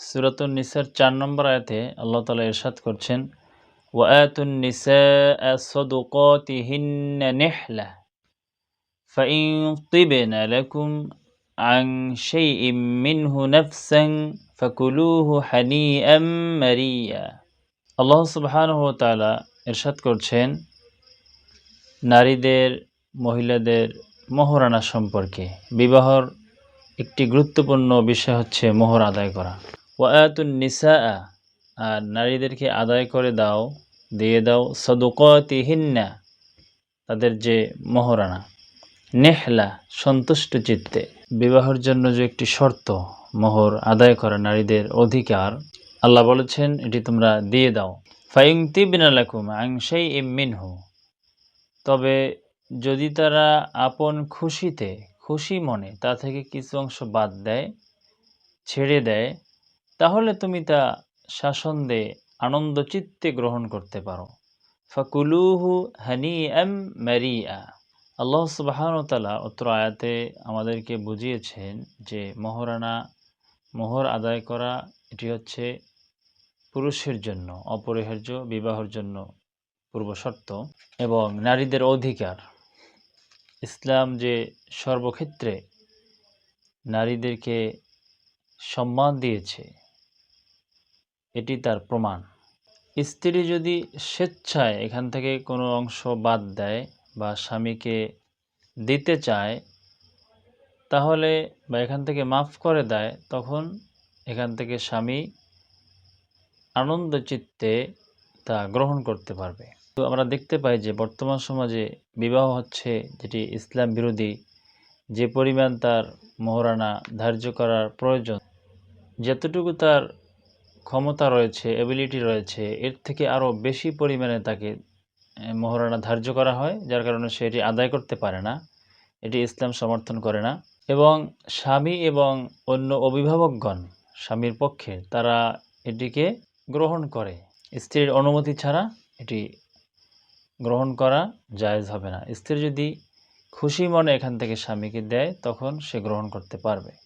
সুরাতুন নিসার চার নম্বর আয়াতে আল্লাহ তালা ইরশাদ করছেন ওয়াতুন নিসা সদুকতিহিন্ন নেহলা فإن طبن لكم عن شيء منه نفسا فكلوه حنيئا مريا আল্লাহ সুবহানাহু ওয়া তাআলা ইরশাদ করছেন নারীদের মহিলাদের মোহরানা সম্পর্কে বিবাহর একটি গুরুত্বপূর্ণ বিষয় হচ্ছে মোহর আদায় করা ওয়াতুন নিসা আর নারীদেরকে আদায় করে দাও, দিয়ে দাও সদুকতিহিন্না, তাদের যে মোহরানা। নেহলা, সন্তুষ্ট চিত্তে। বিবাহের জন্য যে একটি শর্ত মোহর আদায় করা নারীদের অধিকার, আল্লাহ বলেছেন, এটি তোমরা দিয়ে দাও। ফাইং তিবিনালাকুম আংশাই ইম মিনহু, তবে যদি তারা আপন খুশিতে, খুশি মনে, তা থেকে কিছু অংশ বাদ দেয়, ছেড়ে দেয় তাহলে তুমি তা শাসন্দে আনন্দ চিত্তে গ্রহণ করতে পারো। ফাকুলুহু হানি এম ম্যারিয়া আল্লাহ সুবাহানতালা অত্র আয়াতে আমাদেরকে বুঝিয়েছেন যে মহরানা, মোহর আদায় করা, এটি হচ্ছে পুরুষের জন্য, অপরিহার্য, বিবাহের জন্য পূর্বশর্ত এবং নারীদের অধিকার। ইসলাম যে সর্বক্ষেত্রে নারীদেরকে সম্মান দিয়েছে এটি তার প্রমাণ। স্ত্রী যদি স্বেচ্ছায় এখান থেকে কোনো অংশ বাদ দেয় বা স্বামীকে দিতে চায়, তাহলে বা এখান থেকে মাফ করে দেয়, তখন এখান থেকে স্বামী আনন্দ চিত্তে তা গ্রহণ করতে পারবে। তো আমরা দেখতে পাই যে বর্তমান সমাজে বিবাহ হচ্ছে যেটি ইসলাম বিরোধী যে পরিমাণ তার মহারানা ধার্য করার প্রয়োজন, যতটুকু তার ক্ষমতা রয়েছে এবিলিটি রয়েছে, এর থেকে আরও বেশি পরিমাণে তাকে মহারানা ধার্য করা হয়, যার কারণে সে এটি আদায় করতে পারে না, এটি ইসলাম সমর্থন করে না। এবং স্বামী এবং অন্য অভিভাবকগণ, স্বামীর পক্ষে, তারা এটিকে গ্রহণ করে। স্ত্রীর অনুমতি ছাড়া এটি গ্রহণ করা জায়েজ হবে না। স্ত্রী যদি খুশি মনে এখান থেকে স্বামীকে দেয়, তখন সে গ্রহণ করতে পারবে।